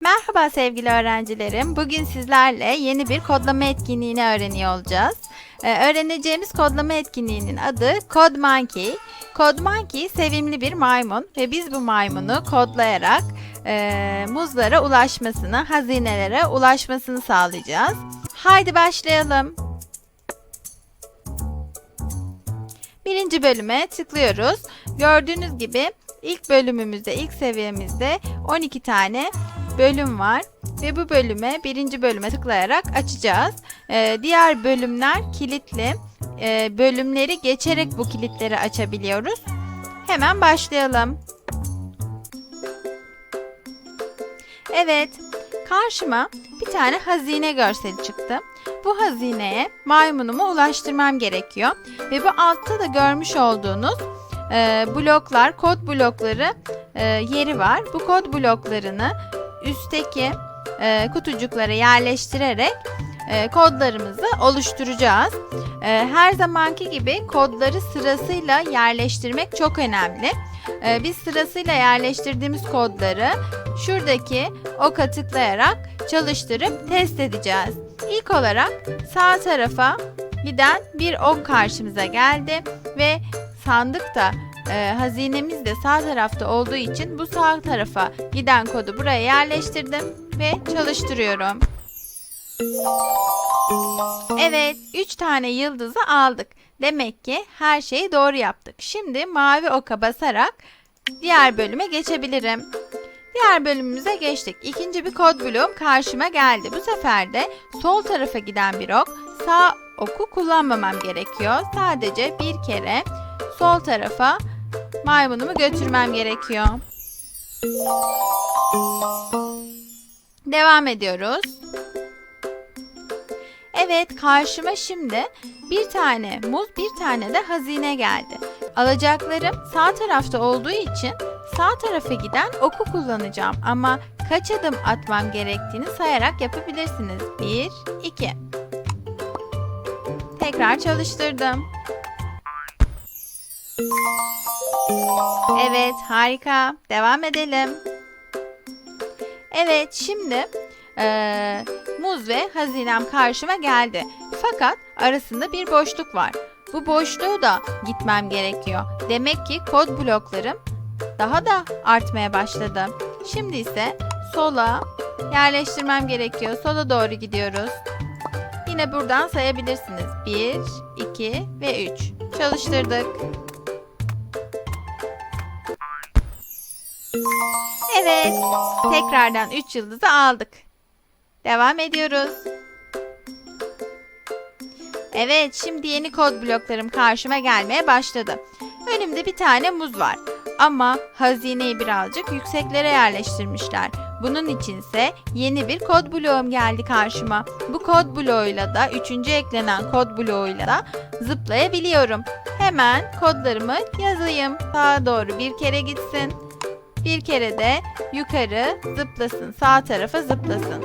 Merhaba sevgili öğrencilerim. Bugün sizlerle yeni bir kodlama etkinliğini öğreniyor olacağız. Ee, öğreneceğimiz kodlama etkinliğinin adı Code Monkey. Code Monkey sevimli bir maymun ve biz bu maymunu kodlayarak e, muzlara ulaşmasını, hazinelere ulaşmasını sağlayacağız. Haydi başlayalım. Birinci bölüme tıklıyoruz. Gördüğünüz gibi ilk bölümümüzde, ilk seviyemizde 12 tane bölüm var ve bu bölüme birinci bölüme tıklayarak açacağız. Ee, diğer bölümler kilitli. Ee, bölümleri geçerek bu kilitleri açabiliyoruz. Hemen başlayalım. Evet, karşıma bir tane hazine görseli çıktı. Bu hazineye maymunumu ulaştırmam gerekiyor. Ve bu altta da görmüş olduğunuz e, bloklar, kod blokları e, yeri var. Bu kod bloklarını üstteki e, kutucuklara yerleştirerek e, kodlarımızı oluşturacağız. E, her zamanki gibi kodları sırasıyla yerleştirmek çok önemli. E, biz sırasıyla yerleştirdiğimiz kodları şuradaki oka tıklayarak çalıştırıp test edeceğiz. İlk olarak sağ tarafa giden bir ok karşımıza geldi ve sandıkta e, hazinemiz de sağ tarafta olduğu için bu sağ tarafa giden kodu buraya yerleştirdim ve çalıştırıyorum. Evet, 3 tane yıldızı aldık. Demek ki her şeyi doğru yaptık. Şimdi mavi oka basarak diğer bölüme geçebilirim. Diğer bölümümüze geçtik. İkinci bir kod bloğum karşıma geldi. Bu sefer de sol tarafa giden bir ok, sağ oku kullanmamam gerekiyor. Sadece bir kere sol tarafa maymunumu götürmem gerekiyor. Devam ediyoruz. Evet karşıma şimdi bir tane muz bir tane de hazine geldi. Alacaklarım sağ tarafta olduğu için sağ tarafa giden oku kullanacağım ama kaç adım atmam gerektiğini sayarak yapabilirsiniz. 1, 2. Tekrar çalıştırdım. Evet harika. Devam edelim. Evet şimdi eee, muz ve hazinem karşıma geldi. Fakat arasında bir boşluk var. Bu boşluğu da gitmem gerekiyor. Demek ki kod bloklarım daha da artmaya başladı. Şimdi ise sola yerleştirmem gerekiyor. Sola doğru gidiyoruz. Yine buradan sayabilirsiniz. 1, 2 ve 3. Çalıştırdık. Evet. Tekrardan 3 yıldızı aldık. Devam ediyoruz. Evet, şimdi yeni kod bloklarım karşıma gelmeye başladı. Önümde bir tane muz var. Ama hazineyi birazcık yükseklere yerleştirmişler. Bunun içinse yeni bir kod bloğum geldi karşıma. Bu kod bloğuyla da üçüncü eklenen kod bloğuyla da zıplayabiliyorum. Hemen kodlarımı yazayım. Sağa doğru bir kere gitsin. Bir kere de yukarı zıplasın. Sağ tarafa zıplasın.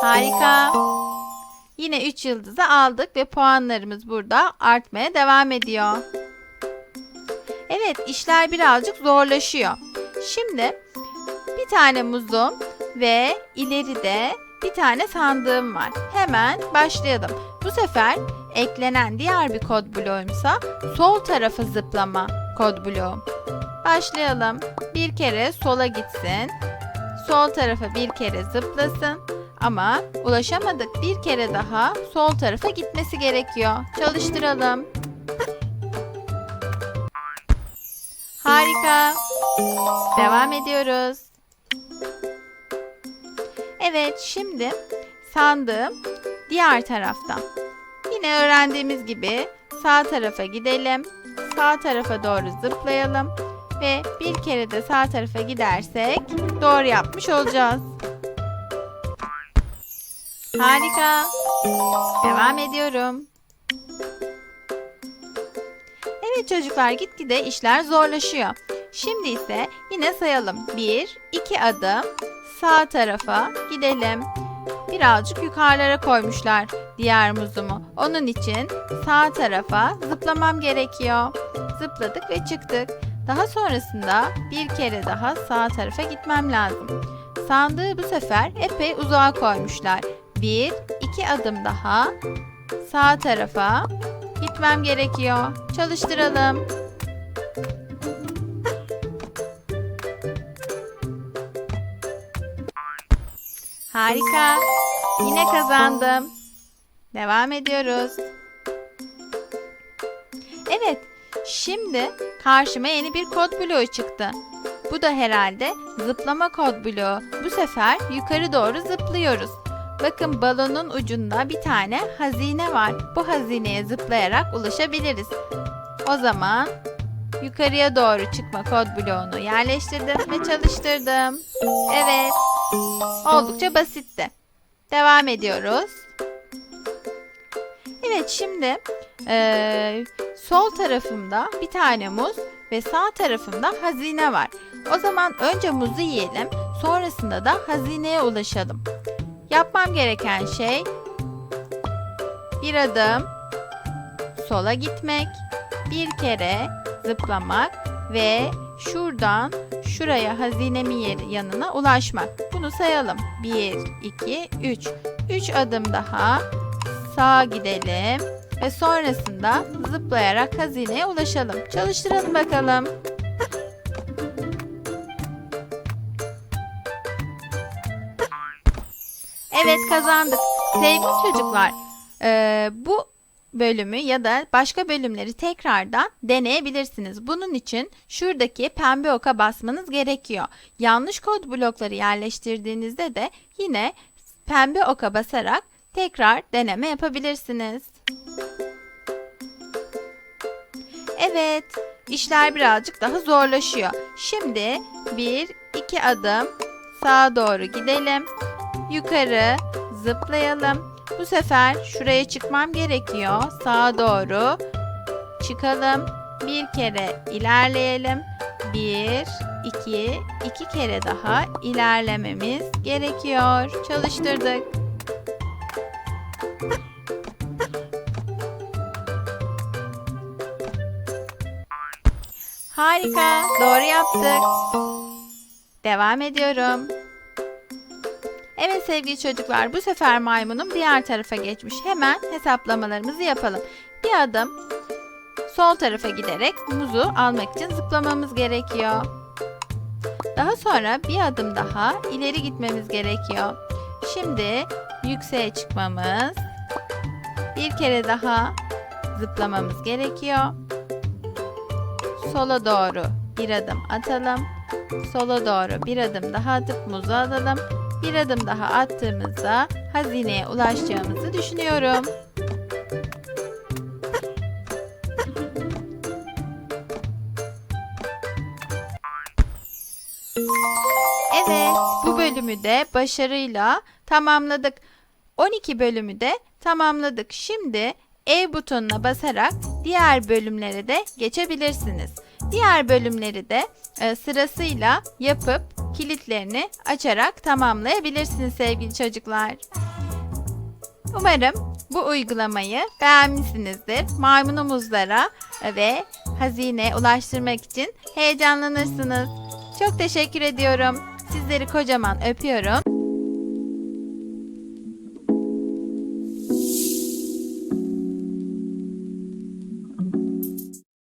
Harika. Yine 3 yıldızı aldık ve puanlarımız burada artmaya devam ediyor. Evet işler birazcık zorlaşıyor. Şimdi bir tane muzum ve ileride bir tane sandığım var. Hemen başlayalım. Bu sefer eklenen diğer bir kod bloğumsa sol tarafa zıplama kod bloğum. Başlayalım. Bir kere sola gitsin. Sol tarafa bir kere zıplasın. Ama ulaşamadık. Bir kere daha sol tarafa gitmesi gerekiyor. Çalıştıralım. Harika. Devam ediyoruz. Evet, şimdi sandığım diğer taraftan. Yine öğrendiğimiz gibi sağ tarafa gidelim. Sağ tarafa doğru zıplayalım ve bir kere de sağ tarafa gidersek doğru yapmış olacağız. Harika. Devam ediyorum. Evet çocuklar gitgide işler zorlaşıyor. Şimdi ise yine sayalım. 1, 2 adım sağ tarafa gidelim. Birazcık yukarılara koymuşlar diğer muzumu. Onun için sağ tarafa zıplamam gerekiyor. Zıpladık ve çıktık. Daha sonrasında bir kere daha sağ tarafa gitmem lazım. Sandığı bu sefer epey uzağa koymuşlar. Bir, iki adım daha sağ tarafa gitmem gerekiyor. Çalıştıralım. Harika. Yine kazandım. Devam ediyoruz. Evet, şimdi karşıma yeni bir kod bloğu çıktı. Bu da herhalde zıplama kod bloğu. Bu sefer yukarı doğru zıplıyoruz. Bakın balonun ucunda bir tane hazine var. Bu hazineye zıplayarak ulaşabiliriz. O zaman yukarıya doğru çıkma kod bloğunu yerleştirdim ve çalıştırdım. Evet, oldukça basitti. Devam ediyoruz. Evet şimdi eee, sol tarafımda bir tane muz ve sağ tarafımda hazine var. O zaman önce muzu yiyelim, sonrasında da hazineye ulaşalım. Yapmam gereken şey bir adım sola gitmek, bir kere zıplamak ve şuradan şuraya hazinemin yeri yanına ulaşmak. Bunu sayalım. 1, 2, 3. 3 adım daha sağa gidelim ve sonrasında zıplayarak hazineye ulaşalım. Çalıştıralım bakalım. Evet kazandık. Sevgili çocuklar, eee, bu bölümü ya da başka bölümleri tekrardan deneyebilirsiniz. Bunun için şuradaki pembe oka basmanız gerekiyor. Yanlış kod blokları yerleştirdiğinizde de yine pembe oka basarak tekrar deneme yapabilirsiniz. Evet, işler birazcık daha zorlaşıyor. Şimdi bir, iki adım sağa doğru gidelim. Yukarı zıplayalım. Bu sefer şuraya çıkmam gerekiyor. Sağa doğru çıkalım. Bir kere ilerleyelim. Bir, iki, iki kere daha ilerlememiz gerekiyor. Çalıştırdık. Harika, doğru yaptık. Devam ediyorum. Evet sevgili çocuklar, bu sefer maymunum diğer tarafa geçmiş. Hemen hesaplamalarımızı yapalım. Bir adım sol tarafa giderek muzu almak için zıplamamız gerekiyor. Daha sonra bir adım daha ileri gitmemiz gerekiyor. Şimdi yükseğe çıkmamız, bir kere daha zıplamamız gerekiyor. Sola doğru bir adım atalım. Sola doğru bir adım daha atıp muzu alalım. Bir adım daha attığımızda hazineye ulaşacağımızı düşünüyorum. Evet, bu bölümü de başarıyla tamamladık. 12 bölümü de tamamladık. Şimdi E butonuna basarak diğer bölümlere de geçebilirsiniz. Diğer bölümleri de e, sırasıyla yapıp kilitlerini açarak tamamlayabilirsiniz sevgili çocuklar. Umarım bu uygulamayı beğenmişsinizdir. Maymunumuzlara ve hazine ulaştırmak için heyecanlanırsınız. Çok teşekkür ediyorum. Sizleri kocaman öpüyorum.